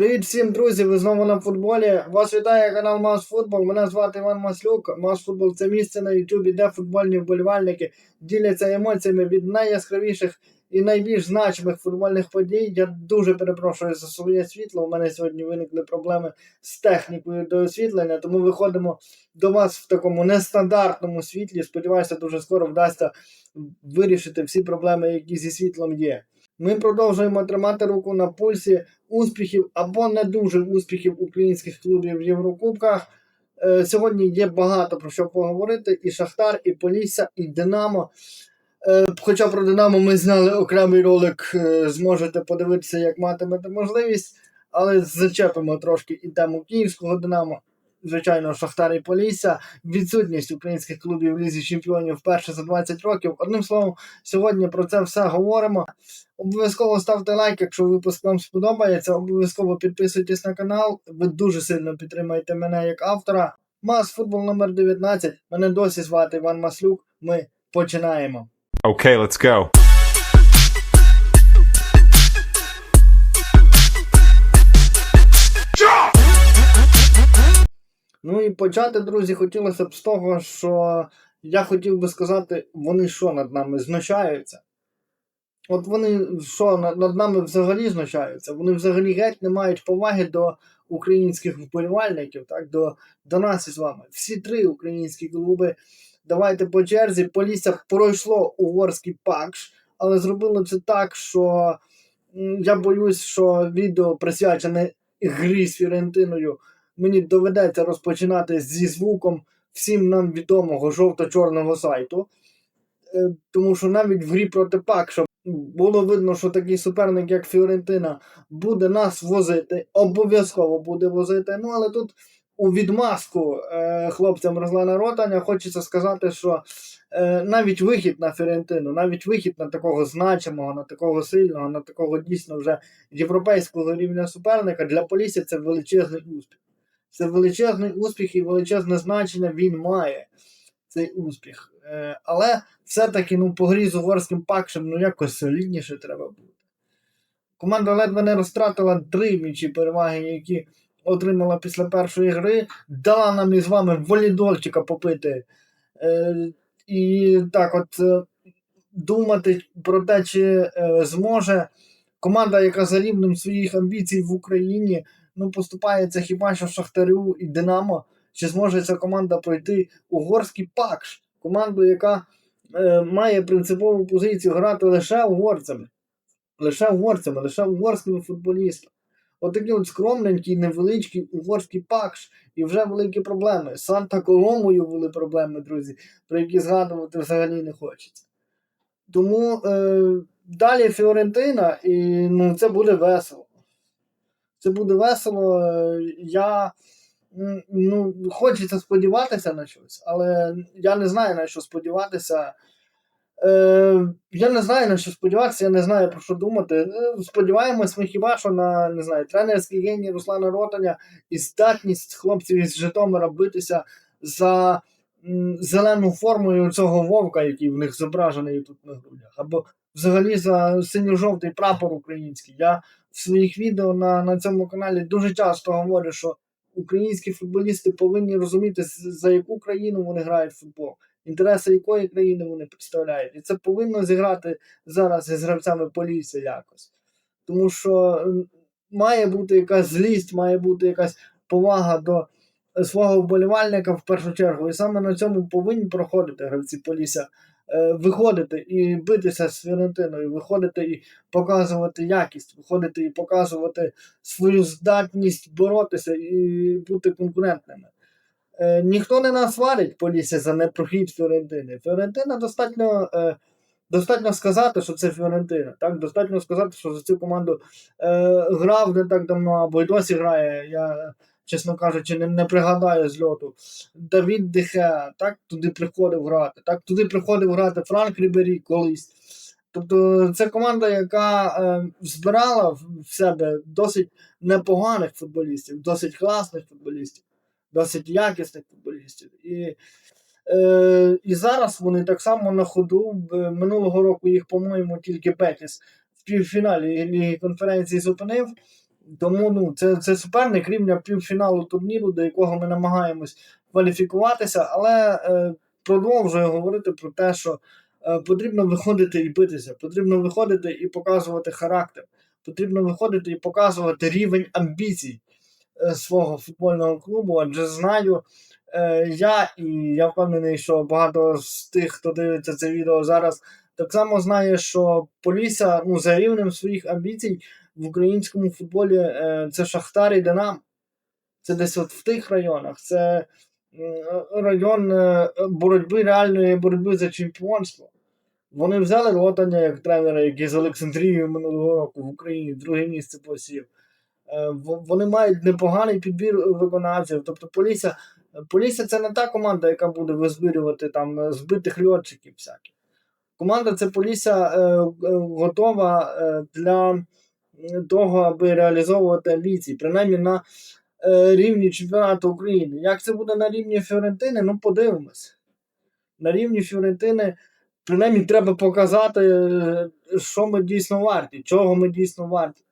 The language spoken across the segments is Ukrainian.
Привіт всім, друзі! Ви знову на футболі. Вас вітає канал Маш Футбол. Мене звати Іван Маслюк. Маш Футбол це місце на Ютубі, де футбольні вболівальники діляться емоціями від найяскравіших і найбільш значимих футбольних подій. Я дуже перепрошую за своє світло. У мене сьогодні виникли проблеми з технікою до освітлення, тому виходимо до вас в такому нестандартному світлі. Сподіваюся, дуже скоро вдасться вирішити всі проблеми, які зі світлом є. Ми продовжуємо тримати руку на пульсі успіхів або не дуже успіхів українських клубів в Єврокубках. Е, сьогодні є багато про що поговорити: і Шахтар, і Полісся, і Динамо. Е, хоча про Динамо ми зняли окремий ролик, е, зможете подивитися, як матимете можливість, але зачепимо трошки і тему київського Динамо. Звичайно, Шахтар і Полісся, відсутність українських клубів в Лізі Чемпіонів вперше за 20 років. Одним словом, сьогодні про це все говоримо. Обов'язково ставте лайк, якщо випуск вам сподобається. Обов'язково підписуйтесь на канал. Ви дуже сильно підтримаєте мене як автора. Мас футбол номер 19. Мене досі звати Іван Маслюк. Ми починаємо. Okay, let's go. Почати, друзі, хотілося б з того, що я хотів би сказати, вони що над нами знущаються. От вони що над, нами взагалі знущаються? Вони взагалі геть не мають поваги до українських вболівальників, так, до, до нас із вами. Всі три українські клуби. Давайте по черзі. Полісся пройшло угорський пакш, але зробило це так, що я боюсь, що відео присвячене грі з Фірентиною мені доведеться розпочинати зі звуком всім нам відомого жовто-чорного сайту. Е, Тому що навіть в грі проти Пакша було видно, що такий суперник, як Фіорентина, буде нас возити, обов'язково буде возити. Ну, але тут у відмазку е, хлопцям Руслана Ротаня хочеться сказати, що е, навіть вихід на Фіорентину, навіть вихід на такого значимого, на такого сильного, на такого дійсно вже європейського рівня суперника для Полісся це величезний успіх. Це величезний успіх і величезне значення він має цей успіх. Е, але все-таки ну, по грі з угорським пакшем ну, якось солідніше треба бути. Команда ледве не розтратила три м'ячі переваги, які отримала після першої гри. Дала нам із вами волідольчика попити. Е, і так от е, думати про те, чи зможе команда, яка за рівнем своїх амбіцій в Україні ну, поступається хіба що Шахтарю і Динамо, чи зможе ця команда пройти угорський пакш, команду, яка е, має принципову позицію грати лише угорцями, лише угорцями, лише угорськими футболістами. Отакий от скромненький, невеличкий угорський пакш, і вже великі проблеми. З Санта Коломою були проблеми, друзі, про які згадувати взагалі не хочеться. Тому е, далі Фіорентина, і ну, це буде весело. Це буде весело. Я ну, хочеться сподіватися на щось, але я не знаю на що сподіватися. Е, Я не знаю на що сподіватися, я не знаю про що думати. Е, Сподіваємось, ми хіба що на не знаю, тренерський геній Руслана Ротаня і здатність хлопців із Житомира битися за зелену формою цього вовка, який в них зображений тут на грудях, або взагалі за синьо-жовтий прапор український. Я в своїх відео на, на цьому каналі дуже часто говорю, що українські футболісти повинні розуміти, за яку країну вони грають в футбол, інтереси якої країни вони представляють. І це повинно зіграти зараз із гравцями Полісся якось. Тому що має бути якась злість, має бути якась повага до свого вболівальника в першу чергу. І саме на цьому повинні проходити гравці Полісся. Е, Виходити і битися з Фіорентиною, виходити і показувати якість, виходити і показувати свою здатність боротися і бути конкурентними. Е, ніхто не нас сварить Полісся за непрохід Фіорентини. Фіорентина достатньо, е, достатньо сказати, що це Фіорентина. Так? Достатньо сказати, що за цю команду е, грав не так давно, або й досі грає. Я, чесно кажучи, не, не пригадаю зльоту. Давід Дехе, так туди приходив грати. Так, туди приходив грати Франк Рібері колись. Тобто це команда, яка е, збирала в себе досить непоганих футболістів, досить класних футболістів, досить якісних футболістів. І, е, і зараз вони так само на ходу. Минулого року їх, по-моєму, тільки Бетіс в півфіналі Ліги конференції зупинив. Тому ну, це, це суперник рівня півфіналу турніру, до якого ми намагаємось кваліфікуватися, але е, продовжую говорити про те, що е, потрібно виходити і битися, потрібно виходити і показувати характер, потрібно виходити і показувати рівень амбіцій е, свого футбольного клубу, адже знаю е, я, і я впевнений, що багато з тих, хто дивиться це відео зараз, так само знає, що Полісся ну, за рівнем своїх амбіцій в українському футболі е, це Шахтар і Динамо. Це десь от в тих районах. Це район е, боротьби, реальної боротьби за чемпіонство. Вони взяли Ротаня як тренера, який з Олександрією минулого року в Україні друге місце посів. Е, Вони мають непоганий підбір виконавців. Тобто Полісся, Полісся це не та команда, яка буде визбирювати там збитих льотчиків всяких. Команда це Полісся готова для того, аби реалізовувати амбіції, принаймні на е, рівні чемпіонату України. Як це буде на рівні Фіорентини? Ну, подивимось. На рівні Фіорентини, принаймні, треба показати, е, що ми дійсно варті, чого ми дійсно варті.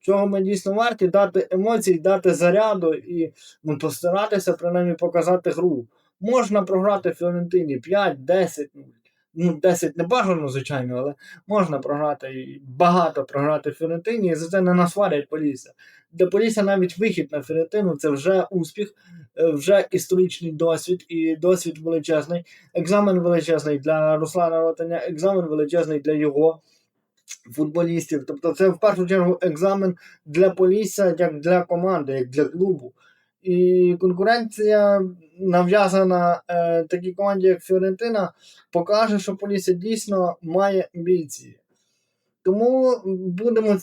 Чого ми дійсно варті, дати емоцій, дати заряду і ну, постаратися принаймні показати гру. Можна програти Фіорентині 5-10, ну, ну 10 не бажано, звичайно, але можна програти і багато програти Фіорентині, і за це не насварять Полісся. Для Полісся навіть вихід на Фіорентину це вже успіх, е, вже історичний досвід і досвід величезний. Екзамен величезний для Руслана Ротаня, екзамен величезний для його футболістів. Тобто, це в першу чергу екзамен для Полісся, як для команди, як для клубу. І конкуренція нав'язана е, такій команді, як Фіорентина, покаже, що Полісся дійсно має амбіції. Тому будемо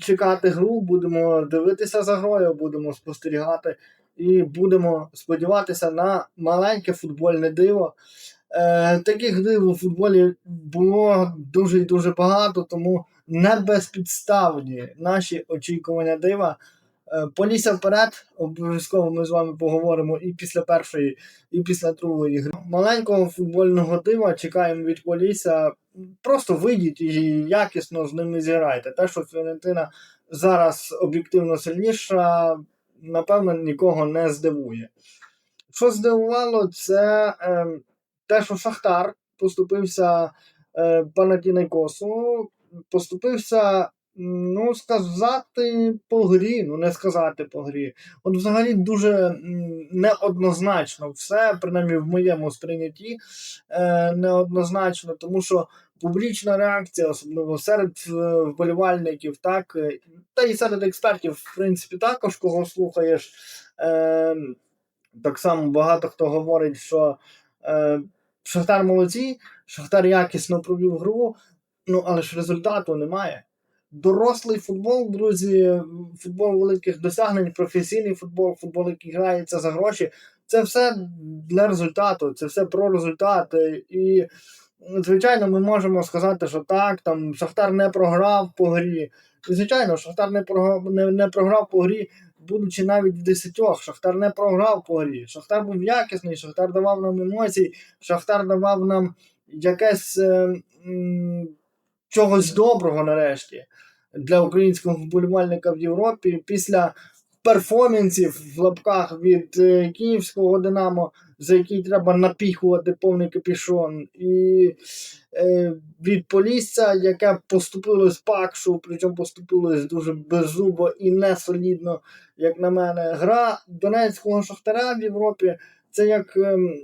чекати гру, будемо дивитися за грою, будемо спостерігати і будемо сподіватися на маленьке футбольне диво. Е, таких див у футболі було дуже і дуже багато, тому не безпідставні наші очікування дива. Е, Полісся вперед, обов'язково ми з вами поговоримо і після першої, і після другої гри. Маленького футбольного дива чекаємо від Полісся. Просто вийдіть і якісно з ними зіграйте. Те, що Фіорентина зараз об'єктивно сильніша, напевно, нікого не здивує. Що здивувало, це е, те, що Шахтар поступився е, Панатінайкосу, поступився, ну, сказати по грі, ну не сказати по грі. От взагалі дуже неоднозначно все, принаймні в моєму сприйнятті, е, неоднозначно, тому що публічна реакція, особливо серед е, вболівальників, так, е, та і серед експертів, в принципі, також, кого слухаєш. Е, так само багато хто говорить, що Шахтар молодці, Шахтар якісно провів гру, ну але ж результату немає. Дорослий футбол, друзі, футбол великих досягнень, професійний футбол, футбол, який грається за гроші. Це все для результату, це все про результати. І, звичайно, ми можемо сказати, що так, там Шахтар не програв по грі. І, звичайно, Шахтар не програв, не, не програв по грі, будучи навіть в десятьох. Шахтар не програв по грі. Шахтар був якісний, Шахтар давав нам емоції, Шахтар давав нам якесь е, м, чогось доброго нарешті для українського вболівальника в Європі після перформансів в лапках від е, київського Динамо, за який треба напіхувати повний капішон, і е, від Полісся, яке поступило з Пакшу, причому поступилось дуже беззубо і несолідно, як на мене. Гра Донецького Шахтаря в Європі. Це як ем,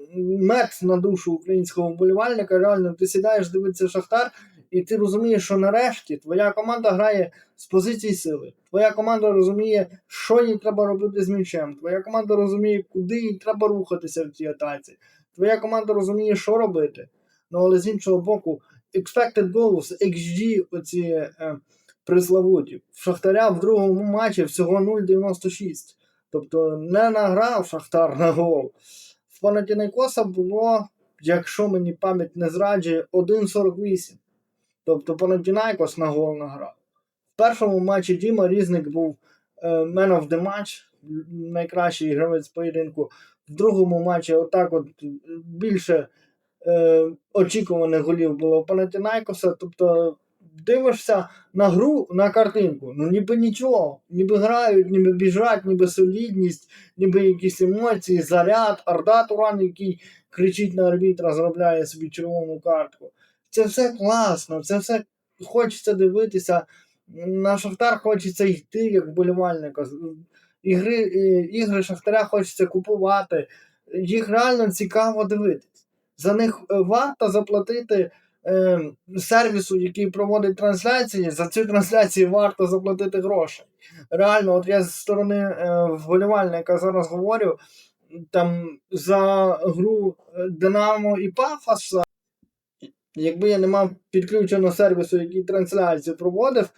мед на душу українського вболівальника. Реально, ти сідаєш дивитися Шахтар, і ти розумієш, що нарешті твоя команда грає з позиції сили. Твоя команда розуміє, що їй треба робити з м'ячем. Твоя команда розуміє, куди їй треба рухатися в цій атаці. Твоя команда розуміє, що робити. Ну але з іншого боку, expected goals, XG, оці е, приславуті. В Шахтаря в другому матчі всього 0,96. Тобто не награв Шахтар на гол. В Панатінайкоса було, якщо мені пам'ять не зраджує, 1,48. Тобто Панатінайкос на гол награв. В першому матчі Діма Різник був е, man of the match, найкращий гравець поєдинку. В другому матчі отак от більше е, очікуваних голів було Панатінайкоса. Тобто дивишся на гру, на картинку, ну ніби нічого, ніби грають, ніби біжать, ніби солідність, ніби якісь емоції, заряд, Арда Туран, який кричить на арбітра, зробляє собі червону картку. Це все класно, це все хочеться дивитися. На Шахтар хочеться йти як вболівальника. Ігри, е, ігри Шахтаря хочеться купувати. Їх реально цікаво дивитись. За них е, варто заплатити е, сервісу, який проводить трансляції. За цю трансляцію варто заплатити гроші. Реально, от я з сторони е, вболівальника зараз говорю, там за гру е, Динамо і Пафоса, якби я не мав підключено сервісу, який трансляцію проводив,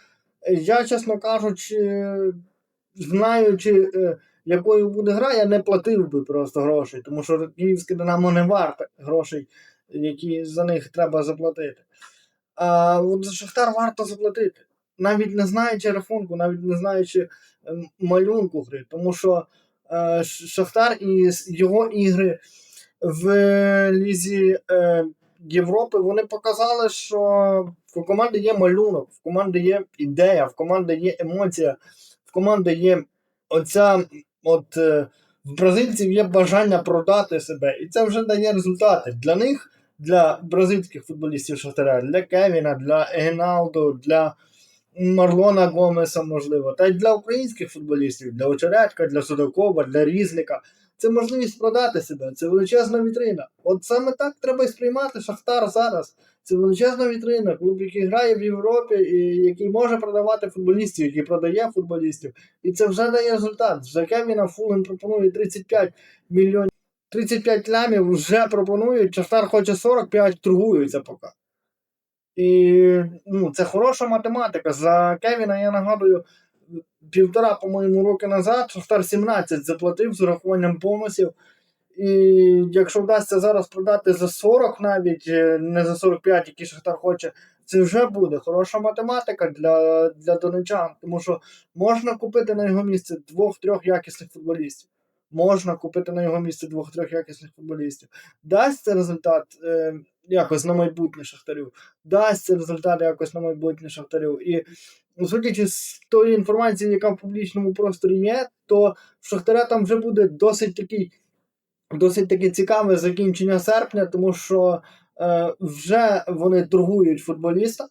е, я, чесно кажучи, знаючи, е, якою буде гра, я не платив би просто грошей, тому що київське Динамо не варте грошей, які за них треба заплатити. А от за Шахтар варто заплатити. Навіть не знаючи рахунку, навіть не знаючи малюнку гри, тому що е, Шахтар і його ігри в Лізі Європи вони показали, що в команди є малюнок, в команди є ідея, в команди є емоція, в команди є оця от е, в бразильців є бажання продати себе, і це вже дає результати для них, для бразильських футболістів Шахтаря, для Кевіна, для Егіналду, для Марлона Гомеса, можливо, та й для українських футболістів, для Очередька, для Судакова, для Різника. Це можливість продати себе, це величезна вітрина. От саме так треба і сприймати Шахтар зараз. Це величезна вітрина, клуб, який грає в Європі, і який може продавати футболістів, який продає футболістів. І це вже дає результат. За Кевіна Фулем пропонує 35 мільйонів. 35 лямів вже пропонують, Шахтар хоче 45, торгуються поки. І ну, це хороша математика. За Кевіна, я нагадую, півтора, по-моєму, роки назад Шахтар 17 заплатив з урахуванням бонусів. І якщо вдасться зараз продати за 40 навіть, е, не за 45, які Шахтар хоче, це вже буде хороша математика для, для донечан. Тому що можна купити на його місце двох-трьох якісних футболістів. Можна купити на його місце двох-трьох якісних футболістів. Дасть це результат е, якось на майбутнє Шахтарю. Дасть це результат якось на майбутнє Шахтарю. І судячи з тої інформації, яка в публічному просторі є, то в Шахтаря там вже буде досить такий досить таки цікаве закінчення серпня, тому що е, вже вони торгують футболіста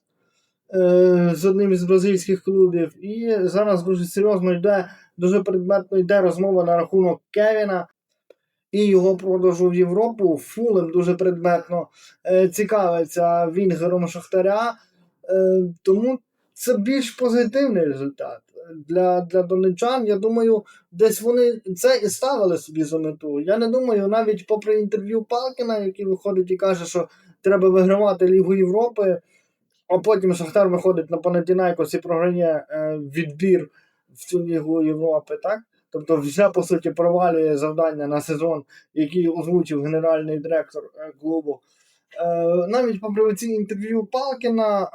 е, з одним із бразильських клубів, і зараз дуже серйозно йде, дуже предметно йде розмова на рахунок Кевіна і його продажу в Європу. Фулем дуже предметно е, цікавиться Вінгером Шахтаря. Е, тому це більш позитивний результат. Для, для донечан, я думаю, десь вони це і ставили собі за мету. Я не думаю, навіть попри інтерв'ю Палкіна, який виходить і каже, що треба вигравати Лігу Європи, а потім Шахтар виходить на Панатінайкос і програє е, відбір в цю Лігу Європи, так? Тобто вже по суті провалює завдання на сезон, який озвучив генеральний директор е, клубу. Е, навіть попри ці інтерв'ю Палкіна,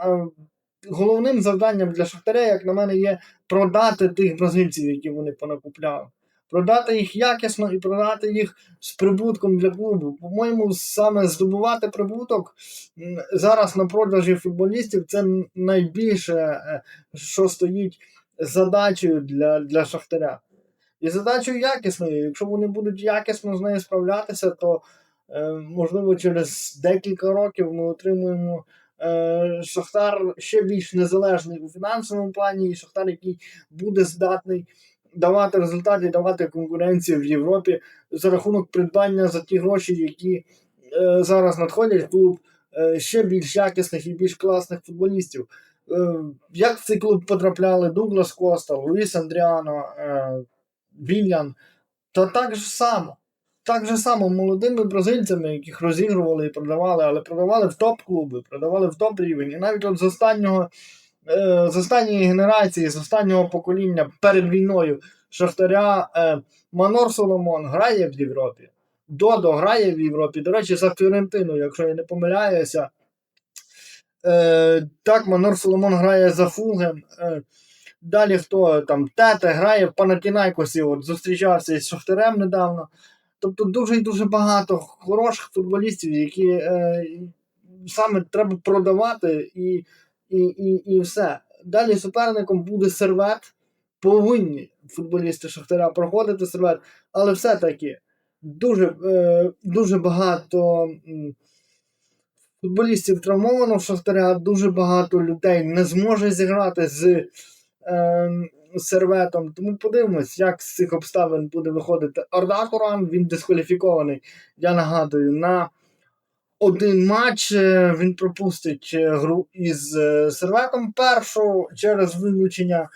головним завданням для Шахтаря, як на мене, є продати тих бразильців, які вони понакупляли. Продати їх якісно і продати їх з прибутком для клубу. По-моєму, саме здобувати прибуток зараз на продажі футболістів це найбільше, е, що стоїть задачею для, для Шахтаря. І задачею якісною. Якщо вони будуть якісно з нею справлятися, то е, можливо через декілька років ми отримуємо Шахтар ще більш незалежний у фінансовому плані, і Шахтар, який буде здатний давати результати, давати конкуренцію в Європі за рахунок придбання за ті гроші, які е, зараз надходять клуб е, ще більш якісних і більш класних футболістів. Е, як в цей клуб потрапляли Дуглас Коста, Луїс Андріано, е, Вільян, та так же само. Так же само молодими бразильцями, яких розігрували і продавали, але продавали в топ-клуби, продавали в топ-рівень. І навіть от з останнього, е, з останньої генерації, з останнього покоління перед війною Шахтаря е, Манор Соломон грає в Європі. Додо грає в Європі. До речі, за Фіорентину, якщо я не помиляюся. Е, так, Манор Соломон грає за Фулгем. Е, Далі хто там Тете грає в Панатінайкосі, от зустрічався із Шахтарем недавно. Тобто дуже і дуже багато хороших футболістів, які е, саме треба продавати і і, і, і все. Далі суперником буде сервет. Повинні футболісти Шахтаря проходити сервет, але все-таки дуже, е, дуже багато футболістів травмовано в Шахтаря, дуже багато людей не зможе зіграти з е, серветом. Тому подивимось, як з цих обставин буде виходити Орда Туран. Він дискваліфікований, я нагадую, на один матч. Е, Він пропустить е, гру із е, серветом першу через вилучення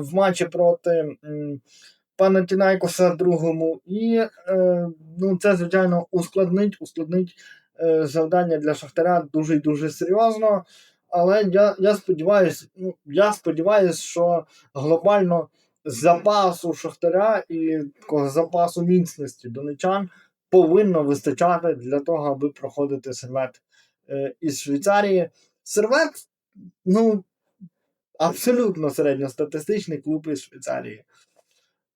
в матчі проти м, Панатінайкоса другому. І ну, це, звичайно, ускладнить, ускладнить завдання для Шахтаря дуже і дуже серйозно. Але я, я сподіваюся, ну, я сподіваюся, що глобально запасу Шахтаря і такого запасу міцності донечан повинно вистачати для того, аби проходити сервет е, із Швейцарії. Сервет, ну, абсолютно середньостатистичний клуб із Швейцарії.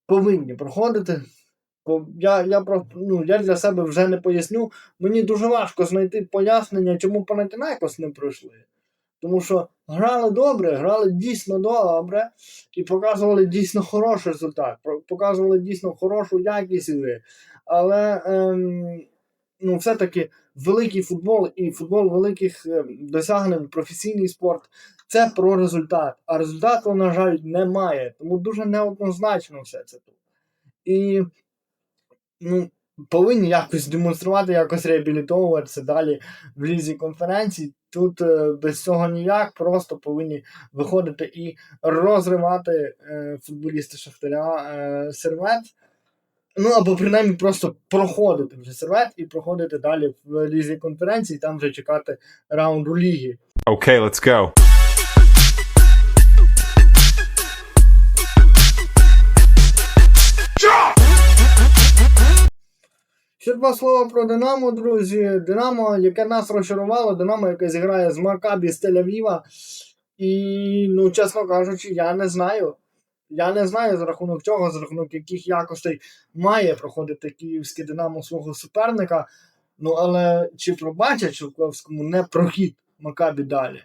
Повинні проходити. Я, я, просто, ну, я для себе вже не поясню. Мені дуже важко знайти пояснення, чому Панатінайкос не пройшли. Тому що грали добре, грали дійсно добре і показували дійсно хороший результат, показували дійсно хорошу якість гри. Але ем, ну, все-таки великий футбол і футбол великих ем, досягнень, професійний спорт це про результат. А результату, на жаль, немає. Тому дуже неоднозначно все це тут. І ну, повинні якось демонструвати, якось реабілітовуватися далі в лізі конференцій. Тут е, без цього ніяк, просто повинні виходити і розривати е, футболісти Шахтаря е, сервет. Ну або принаймні просто проходити вже сервет і проходити далі в лізі конференції, там вже чекати раунду ліги. Okay, let's go. Ще два слова про Динамо, друзі. Динамо, яке нас розчарувало, Динамо, яке зіграє з Макабі з Тель-Авіва. І, ну, чесно кажучи, я не знаю. Я не знаю, за рахунок чого, за рахунок яких якостей має проходити київське Динамо свого суперника. Ну, але чи пробачать Шовковському не прохід Макабі далі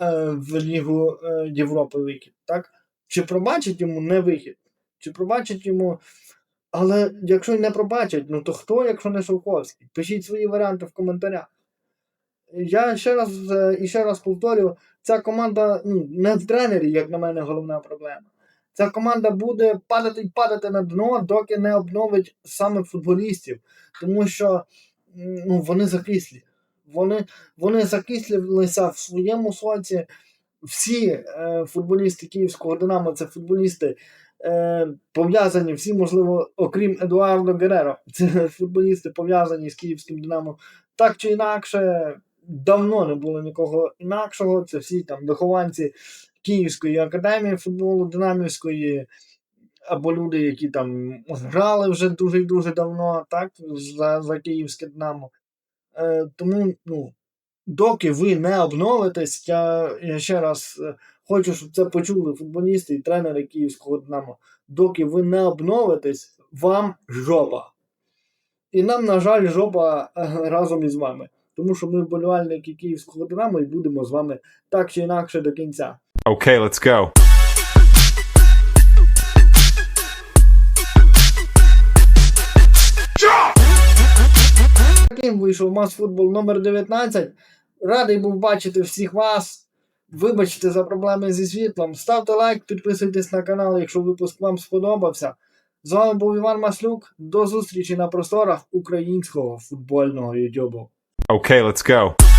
е, в Лігу е, Європи вихід, так? Чи пробачать йому не вихід? Чи пробачать йому але якщо не пробачать, ну то хто, якщо не Шовковський? Пишіть свої варіанти в коментарях. Я ще раз е, і ще раз повторю, ця команда ну, не в тренері, як на мене, головна проблема. Ця команда буде падати і падати на дно, доки не обновить саме футболістів. Тому що ну, вони закислі. Вони, вони закислилися в своєму соці. Всі е, футболісти Київського Динамо це футболісти е, пов'язані, всі, можливо, окрім Едуардо Гереро, це футболісти пов'язані з київським Динамо. Так чи інакше, давно не було нікого інакшого. Це всі там вихованці Київської академії футболу Динамівської, або люди, які там грали вже дуже і дуже давно, так, за, за київське Динамо. Е, тому, ну, доки ви не обновитесь, я, я ще раз е, хочу, щоб це почули футболісти і тренери київського Динамо. Доки ви не обновитесь, вам жопа. І нам, на жаль, жопа е, разом із вами. Тому що ми вболівальники київського Динамо і будемо з вами так чи інакше до кінця. Okay, let's go. Таким вийшов Масфутбол номер 19. Радий був бачити всіх вас. Вибачте за проблеми зі світлом. Ставте лайк, підписуйтесь на канал, якщо випуск вам сподобався. З вами був Іван Маслюк. До зустрічі на просторах українського футбольного ютубу. Okay, let's go.